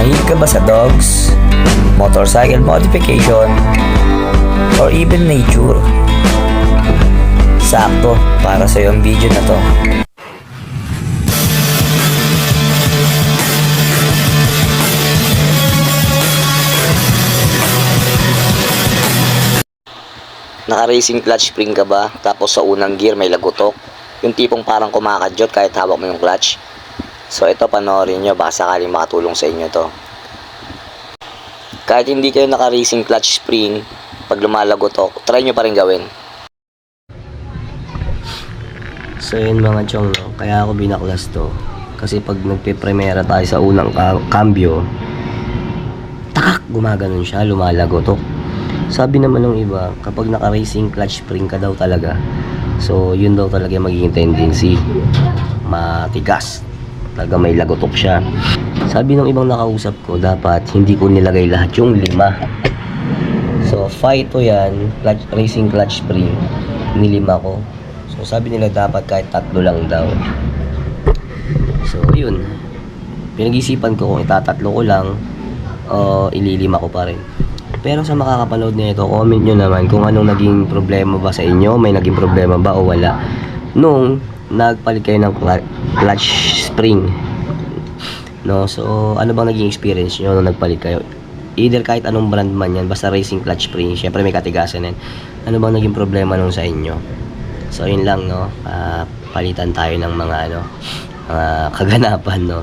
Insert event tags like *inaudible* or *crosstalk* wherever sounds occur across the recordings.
Mahilig ka ba sa dogs, motorcycle modification, or even nature? Sakto para sa ang video na to. Naka-racing clutch spring ka ba? Tapos sa unang gear may lagutok? Yung tipong parang kumakadyot kahit hawak mo yung clutch? So ito panoorin nyo, baka sakaling makatulong sa inyo to. Kahit hindi kayo naka-racing clutch spring, pag lumalagotok, try nyo pa rin gawin. So yun mga chong, no? kaya ako binaklas to. Kasi pag nagpe-premiera tayo sa unang ka- cambio, takak, gumaganon siya, lumalagotok. Sabi naman ng iba, kapag naka-racing clutch spring ka daw talaga, so yun daw talaga magiging tendency. Matigas. Talaga may lagotok siya. Sabi ng ibang nakausap ko, dapat hindi ko nilagay lahat yung lima. So, Fito yan, clutch, racing clutch spring, nilima ko. So, sabi nila dapat kahit tatlo lang daw. So, yun. Pinag-isipan ko kung itatatlo ko lang o ililima ko pa rin. Pero sa makakapanood nito, comment nyo naman kung anong naging problema ba sa inyo, may naging problema ba o wala. Nung nagpalit kayo ng clutch spring. No, so ano bang naging experience nyo nung nagpalit kayo? Either kahit anong brand man yan, basta racing clutch spring, syempre may katigasan yan. Ano bang naging problema nung sa inyo? So yun lang no, Ah, palitan tayo ng mga ano, mga *laughs* kaganapan no.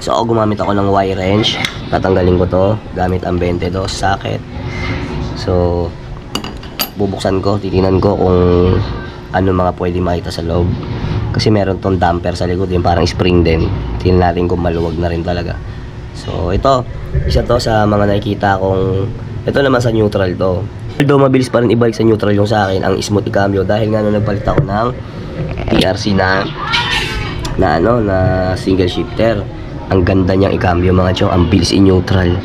So ako gumamit ako ng wire wrench, tatanggalin ko to gamit ang 22 socket. So bubuksan ko, titingnan ko kung ano mga pwede makita sa loob. Kasi meron tong damper sa likod, yung parang spring din. Tingnan natin kung maluwag na rin talaga. So ito, isa to sa mga nakikita kong ito naman sa neutral to. Although mabilis pa rin ibalik sa neutral yung sa akin, ang smooth cambio dahil nga nung nagpalit ako ng PRC na na ano na single shifter ang ganda niyang i-cambio mga chong ang bilis i-neutral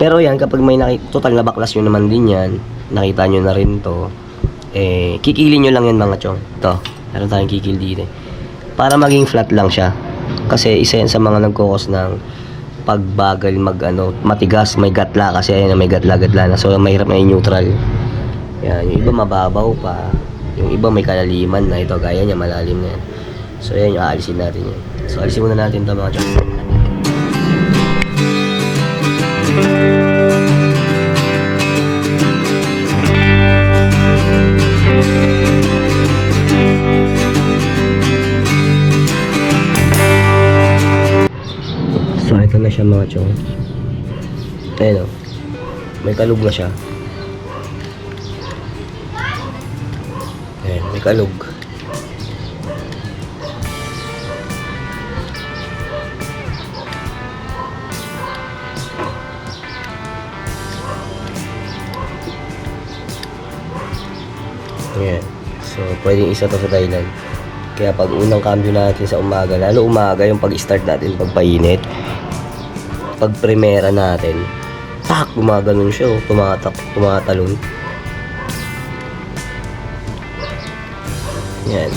pero yan kapag may naki, total na baklas nyo naman din yan nakita nyo na rin to eh kikilin nyo lang yan mga chong to meron tayong kikil dito eh. para maging flat lang siya. Kasi isa yan sa mga nagkukos ng pagbagal mag ano matigas may gatla kasi ayan may gatla gatla na. So mahirap na i-neutral yan yung iba mababaw pa. Yung iba may kalaliman na ito gaya niya malalim na yan. So yan yung aalisin natin yan. So alisin muna natin ito mga chong siya mga chong. Ayan o. May kalug na siya. Ayan, may kalug. Ayan. So, pwedeng isa to sa Thailand. Kaya pag unang cambio natin sa umaga, lalo umaga yung pag-start natin, pagpainit, pag primera natin, tak, gumaganon siya, oh, tumatak, tumatalon. Yan.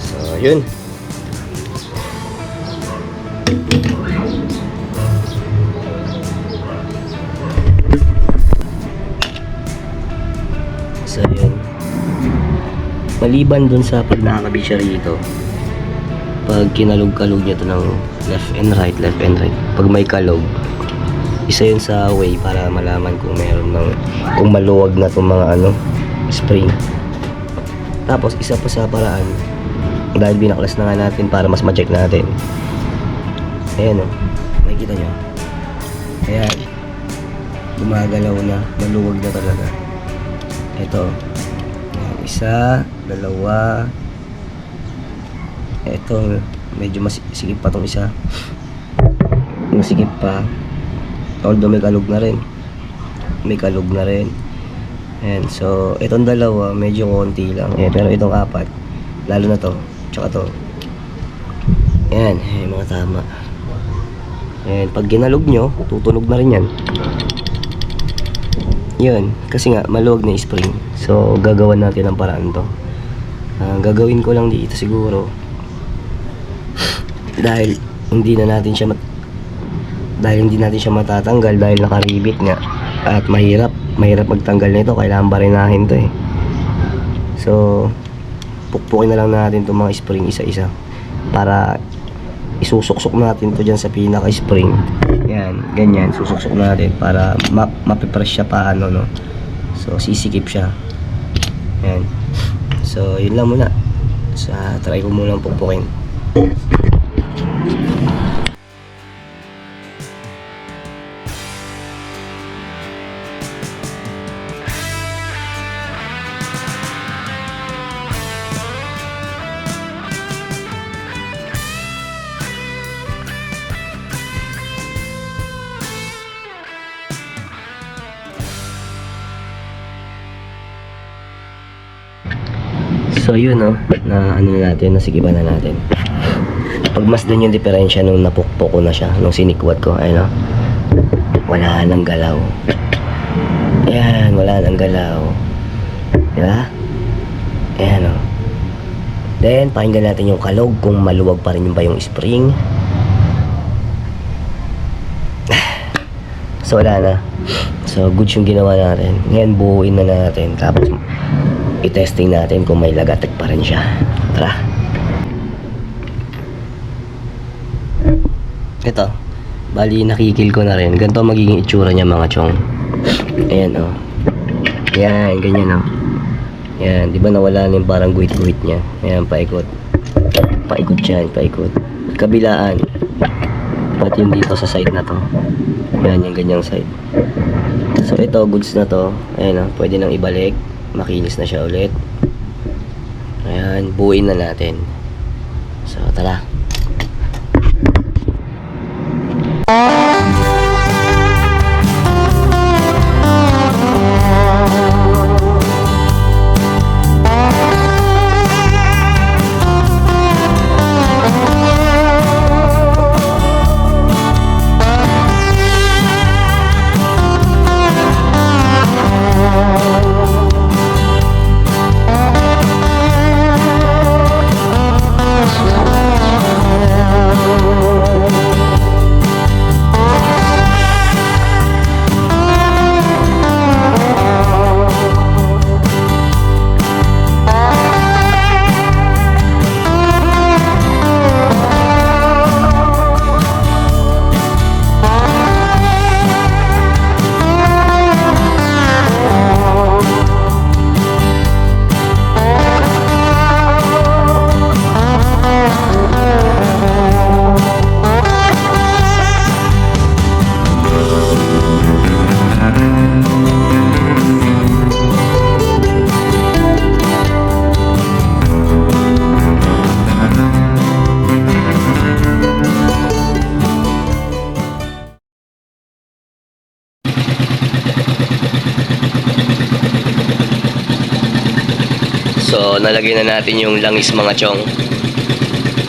So, yun. So, yun. Maliban dun sa pag rito, pag kinalog-kalog niya to ng left and right, left and right, pag may kalog, isa yun sa way para malaman kung meron ng, kung maluwag na itong mga ano, spring. Tapos, isa pa sa paraan, dahil binaklas na nga natin para mas ma-check natin. Ayan o, makikita nyo. Ayan, gumagalaw na, maluwag na talaga. Ito. Ayan, isa, dalawa. Ito, medyo masikip pa tong isa. Masikip pa. Although may kalog na rin. May kalog na rin. Ayan, so, itong dalawa, medyo konti lang. Eh, pero itong apat, lalo na to, tsaka to. Ayan, eh, mga tama. Ayan, pag ginalog nyo, tutunog na rin yan. Yun, kasi nga maluwag na spring. So gagawan natin ang paraan to. Ah, gagawin ko lang dito siguro. Dahil hindi na natin siya mat- dahil hindi natin siya matatanggal dahil nakaribit nga. At mahirap mahirap magtanggal nito kailangan barinahin to eh. So pukpukin na lang natin itong mga spring isa-isa para isusuksok natin to dyan sa pinaka spring yan ganyan susuksok natin para ma mapipress siya paano no? So sisikip siya. Yan. So yun lang muna. Sa try ko muna pukpukin So yun no, na ano na natin, nasigiban na natin. Pagmasdan yung diferensya nung napukpok ko na siya, nung sinikwat ko, ayun no. Wala nang galaw. Ayan, wala nang galaw. Di ba? Ayan no. Then, pakinggan natin yung kalog kung maluwag pa rin yung ba yung spring. *sighs* So wala na. So good yung ginawa natin. Ngayon buuin na natin. Tapos i-testing natin kung may lagatek pa rin siya. Tara. Ito. Bali nakikil ko na rin. Ganito magiging itsura niya mga chong. Ayan oh. Yan, ganyan oh. Yan, di ba nawala na yung parang guhit-guhit niya. Ayan, paikot. Paikot yan, paikot. Kabilaan. Pati yung dito sa side na to. Yan, yung ganyang side. So ito, goods na to. Ayan o, pwede nang ibalik. Makinis na siya ulit. Ayan, buuin na natin. So, tara. So, nalagay na natin yung langis mga chong.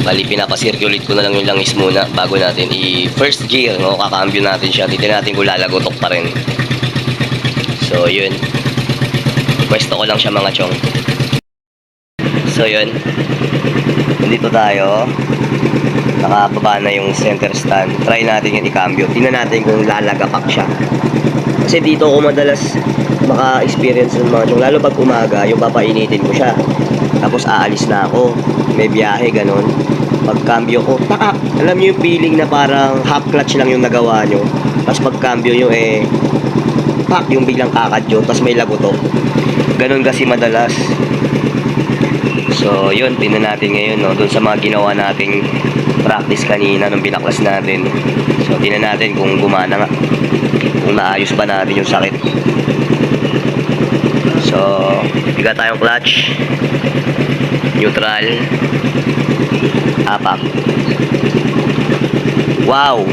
Bali, pinapasirculate ko na lang yung langis muna bago natin i-first gear, no? Kakambyo natin siya. Titignan natin kung lalagotok pa rin. So, yun. Pwesto ko lang siya mga chong. So, yun. Nandito tayo. Nakababa na yung center stand. Try natin yung i-cambio. Tingnan natin kung lalagapak siya. Kasi dito ako madalas maka-experience ng mga chong. Lalo pag umaga, yung papainitin ko siya. Tapos aalis na ako. May biyahe, ganun. Pag cambio ko, taka! Alam niyo yung feeling na parang half clutch lang yung nagawa nyo. Tapos pag cambio nyo, eh, pak, yung biglang kakadyo. Tapos may lagotok. Ganun kasi madalas. So, yun, tingnan natin ngayon, no, doon sa mga ginawa nating practice kanina nung binaklas natin. So, tingnan natin kung gumana nga. Kung naayos ba natin yung sakit. So, biga tayong clutch. Neutral. Apak. Wow!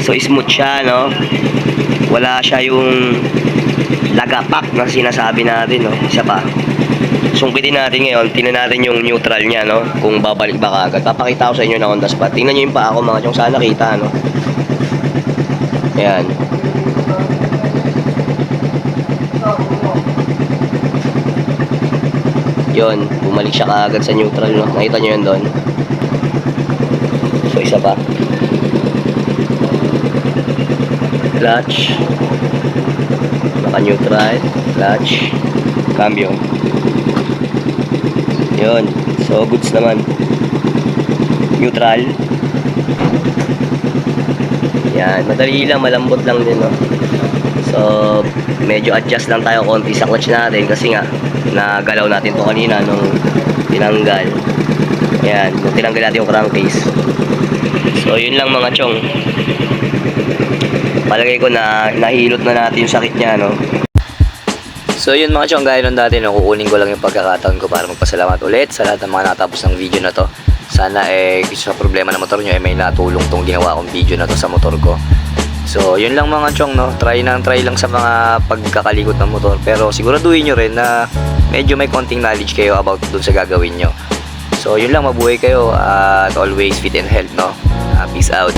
So, smooth siya, no? Wala siya yung lagapak na sinasabi natin, no? Isa pa. Sungkitin natin ngayon, tingnan natin yung neutral niya, no? Kung babalik ba kagad. Papakita ko sa inyo na on the spot. Tingnan nyo yung paa ko, mga chong. Sana kita, no? Ayan. Yon, bumalik siya kaagad sa neutral, no? Nakita nyo yun doon. isa pa. Clutch. Naka-neutral. Clutch. Cambio. Yun. So, goods naman. Neutral. Yan. Madali lang. Malambot lang din, no? So, medyo adjust lang tayo konti sa clutch natin kasi nga, nagalaw natin to kanina nung tinanggal. Yan, nung tinanggal natin yung crankcase. So, yun lang mga chong. Palagay ko na nahilot na natin yung sakit niya, no? So yun mga chong, gaya nung dati, no, kukunin ko lang yung pagkakataon ko para magpasalamat ulit sa lahat ng mga natapos ng video na to. Sana eh, sa problema ng motor nyo, eh, may natulong tong ginawa kong video na to sa motor ko. So, yun lang mga chong, no? Try na try lang sa mga pagkakalikot ng motor. Pero siguraduhin nyo rin na medyo may konting knowledge kayo about dun sa gagawin nyo. So, yun lang, mabuhay kayo at always fit and health, no? Ah, peace out.